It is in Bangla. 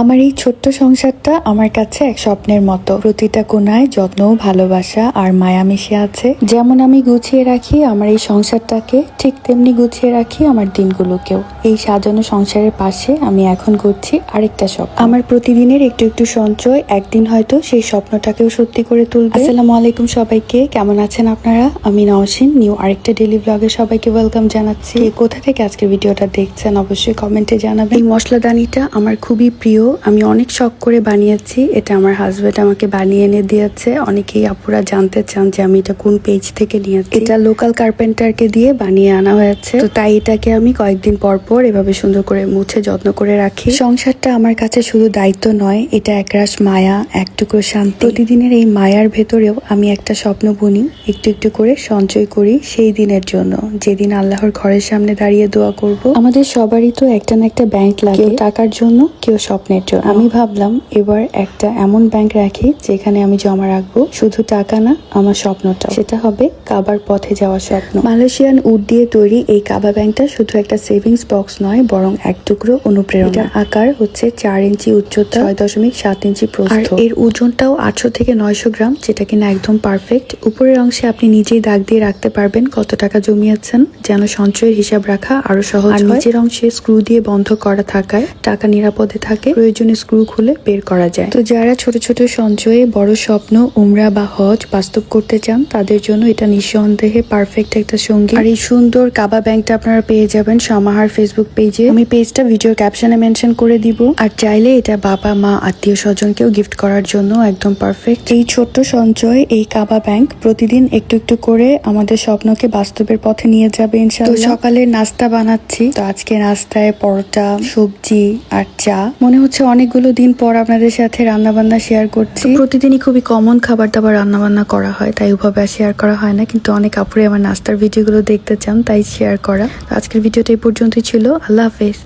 আমার এই ছোট্ট সংসারটা আমার কাছে এক স্বপ্নের মতো। প্রতিটা কোনায় যত্ন, ভালোবাসা আর মায়া মিশে আছে। যেমন আমি গুছিয়ে রাখি আমার এই সংসারটাকে, ঠিক তেমনি গুছিয়ে রাখি আমার দিনগুলোকেও। এই সাজানো সংসারের পাশে আমি এখন করছি আরেকটা স্বপ্ন। আমার প্রতিদিনের একটু একটু সঞ্চয়, একদিন হয়তো সেই স্বপ্নটাকেও সত্যি করে তুলবে। আসসালামু আলাইকুম সবাইকে, কেমন আছেন আপনারা? আমি নওশিন, নিউ আরেকটা ডেলি ব্লগে সবাইকে ওয়েলকাম জানাচ্ছি। কোথা থেকে আজকের ভিডিওটা দেখছেন অবশ্যই কমেন্টে জানাবেন। এই মশলাদানিটা আমার খুবই প্রিয়। আমি অনেক শখ করে বানিয়েছি। এটা আমার হাজবেন্ড আমাকে বানিয়ে এনে দিয়েছে। অনেকেই আপুরা জানতে চান যে আমি এটা কোন পেজ থেকে নিয়েছি। এটা লোকাল কার্পেন্টারকে দিয়ে বানিয়ে আনা হয়েছে। তো তাই এটাকে আমি কয়েকদিন পর পর এভাবে সুন্দর করে মুছে, যত্ন করে রাখি। সংসারটা আমার কাছে শুধু দায়িত্ব নয়, এটা একরাশ মায়া এক টুকরো শান্তি। প্রতিদিনের এই মায়ার ভেতরেও আমি একটা স্বপ্ন বুনি, একটু একটু করে সঞ্চয় করি সেই দিনের জন্য। যেদিন আল্লাহর ঘরের সামনে দাঁড়িয়ে দোয়া করব, আমাদের সবারই তো একটা না একটা ব্যাংক লাগে। টাকার জন্য, কেউ স্বপ্নের জন্য আমি ভাবলাম এবার একটা এমন ব্যাংক রাখি যেখানে আমি জমা রাখব শুধু টাকা না আমার স্বপ্নটা সেটা হবে কাবার পথে যাওয়া স্বপ্ন। মালয়েশিয়ান উড দিয়ে তৈরি এই কাবা ব্যাংকটা শুধু একটা সেভিংস বক্স নয় বরং এক টুকরো অনুপ্রেরণা। আকার হচ্ছে চার ইঞ্চি উচ্চতা ছয় দশমিক সাত ইঞ্চি প্রস্থ। এর ওজনটাও আটশো থেকে নয়শো গ্রাম যেটা কিনা একদম পারফেক্ট উপরের অংশে আপনি নিজেই দাগ দিয়ে রাখতে পারবেন কত টাকা জমিয়েছেন যেন সঞ্চয়ের হিসাব রাখা আরও সহজ আর নিচের অংশে স্ক্রু দিয়ে বন্ধ করা থাকায় টাকা নিরাপদে থাকে। প্রয়োজনে স্ক্রু খুলে বের করা যায়। তো যারা ছোট ছোট সঞ্চয়ে বড় স্বপ্ন, উমরা বা হজ বাস্তব করতে চান, তাদের জন্য এটা নিঃসন্দেহে পারফেক্ট একটা সঙ্গী। আর এই সুন্দর কাবা ব্যাংকটা আপনারা পেয়ে যাবেন সমাহার ফেসবুক পেজে আমি পেজটা ভিডিওর ক্যাপশনে মেনশন করে দিব। আর চাইলে এটা বাবা, মা, আত্মীয় স্বজনকেও গিফট করার জন্য একদম পারফেক্ট এই ছোট্ট সঞ্চয়, এই কাবা ব্যাংক প্রতিদিন একটু একটু করে আমাদের স্বপ্নকে বাস্তবের পথে নিয়ে যাবে ইনশাআল্লাহ। সকালে নাস্তা বানাচ্ছি। তো আজকে নাস্তায় পরোটা, সবজি আর চা। মনে হচ্ছে অনেকগুলো দিন পর আপনাদের সাথে রান্নাবান্না শেয়ার করছি। প্রতিদিনই খুবই কমন খাবার দাবার রান্নাবান্না করা হয়, তাই ওভাবে শেয়ার করা হয় না, কিন্তু অনেক আপুরে আমার নাস্তার ভিডিওগুলো দেখতে চান, তাই শেয়ার করা। আজকের ভিডিওটা এই পর্যন্তই ছিল, আল্লাহ হাফেজ।